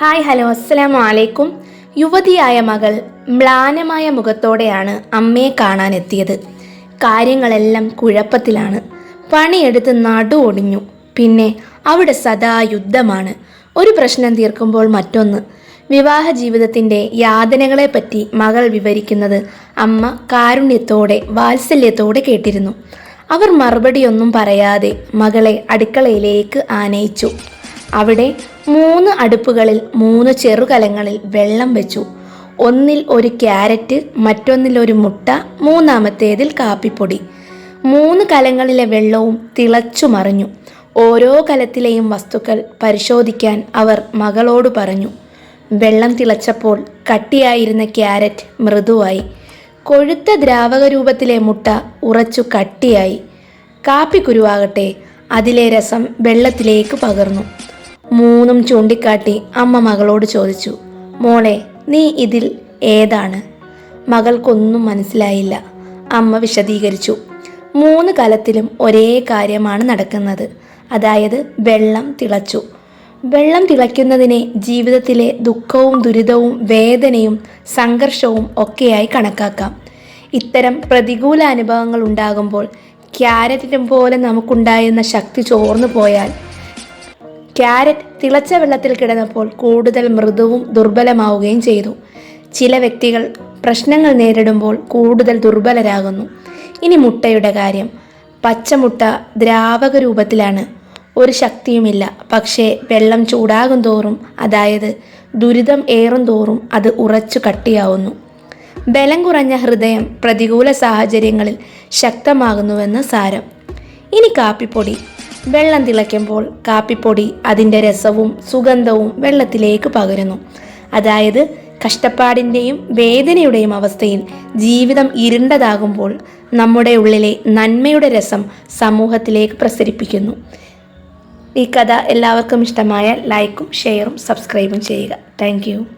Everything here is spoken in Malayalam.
ഹായ് ഹലോ അസ്സലാമു അലൈക്കും യുവതിയായ മകൾ മ്ലാനമായ മുഖത്തോടെയാണ് അമ്മയെ കാണാനെത്തിയത്. കാര്യങ്ങളെല്ലാം കുഴപ്പത്തിലാണ്. പണിയെടുത്ത് നടു ഒടിഞ്ഞു. പിന്നെ അവിടെ സദാ യുദ്ധമാണ്. ഒരു പ്രശ്നം തീർക്കുമ്പോൾ മറ്റൊന്ന്. വിവാഹ ജീവിതത്തിന്റെ യാതനകളെപ്പറ്റി മകൾ വിവരിക്കുന്നത് അമ്മ കാരുണ്യത്തോടെ വാത്സല്യത്തോടെ കേട്ടിരുന്നു. അവർ മറുപടിയൊന്നും പറയാതെ മകളെ അടുക്കളയിലേക്ക് ആനയിച്ചു. അവിടെ മൂന്ന് അടുപ്പുകളിൽ മൂന്ന് ചെറുകലങ്ങളിൽ വെള്ളം വെച്ചു. ഒന്നിൽ ഒരു ക്യാരറ്റ് മറ്റൊന്നിൽ ഒരു മുട്ട മൂന്നാമത്തേതിൽ കാപ്പിപ്പൊടി. മൂന്ന് കലങ്ങളിലെ വെള്ളവും തിളച്ചു മറിഞ്ഞു. ഓരോ കലത്തിലെയും വസ്തുക്കൾ പരിശോധിക്കാൻ അവർ മകളോട് പറഞ്ഞു. വെള്ളം തിളച്ചപ്പോൾ കട്ടിയായിരുന്ന ക്യാരറ്റ് മൃദുവായി. കൊഴുത്ത ദ്രാവക രൂപത്തിലെ മുട്ട ഉറച്ചു കട്ടിയായി. കാപ്പിക്കുരുവാകട്ടെ അതിലെ രസം വെള്ളത്തിലേക്ക് പകർന്നു. മൂന്നും ചൂണ്ടിക്കാട്ടി അമ്മ മകളോട് ചോദിച്ചു മോളെ നീ ഇതിൽ ഏതാണ്? മകൾക്കൊന്നും മനസ്സിലായില്ല. അമ്മ വിശദീകരിച്ചു മൂന്ന് കലത്തിലും ഒരേ കാര്യമാണ് നടക്കുന്നത്. അതായത് വെള്ളം തിളച്ചു. വെള്ളം തിളയ്ക്കുന്നതിനെ ജീവിതത്തിലെ ദുഃഖവും ദുരിതവും വേദനയും സംഘർഷവും ഒക്കെയായി കണക്കാക്കാം. ഇത്തരം പ്രതികൂല അനുഭവങ്ങൾ ഉണ്ടാകുമ്പോൾ ക്യാരറ്റിനും പോലെ നമുക്കുണ്ടായിരുന്ന ശക്തി ചോർന്നു പോയാൽ ക്യാരറ്റ് തിളച്ച വെള്ളത്തിൽ കിടന്നപ്പോൾ കൂടുതൽ മൃദുവും ദുർബലമാവുകയും ചെയ്തു. ചില വ്യക്തികൾ പ്രശ്നങ്ങൾ നേരിടുമ്പോൾ കൂടുതൽ ദുർബലരാകുന്നു. ഇനി മുട്ടയുടെ കാര്യം. പച്ചമുട്ട ദ്രാവക രൂപത്തിലാണ്. ഒരു ശക്തിയുമില്ല. പക്ഷേ വെള്ളം ചൂടാകും തോറും അതായത് ദുരിതം ഏറും തോറും അത് ഉറച്ചു കട്ടിയാവുന്നു. ബലം കുറഞ്ഞ ഹൃദയം പ്രതികൂല സാഹചര്യങ്ങളിൽ ശക്തമാകുന്നുവെന്ന് സാരം. ഇനി കാപ്പിപ്പൊടി. വെള്ളം തിളയ്ക്കുമ്പോൾ കാപ്പിപ്പൊടി അതിന്റെ രസവും സുഗന്ധവും വെള്ളത്തിലേക്ക് പകരുന്നു. അതായത് കഷ്ടപ്പാടിന്റെയും വേദനയുടെയും അവസ്ഥയിൽ ജീവിതം ഇരുണ്ടതാകുമ്പോൾ നമ്മുടെ ഉള്ളിലെ നന്മയുടെ രസം സമൂഹത്തിലേക്ക് പ്രസരിപ്പിക്കുന്നു. ഈ കഥ എല്ലാവർക്കും ഇഷ്ടമായാൽ ലൈക്കും ഷെയറും സബ്സ്ക്രൈബും ചെയ്യുക. താങ്ക്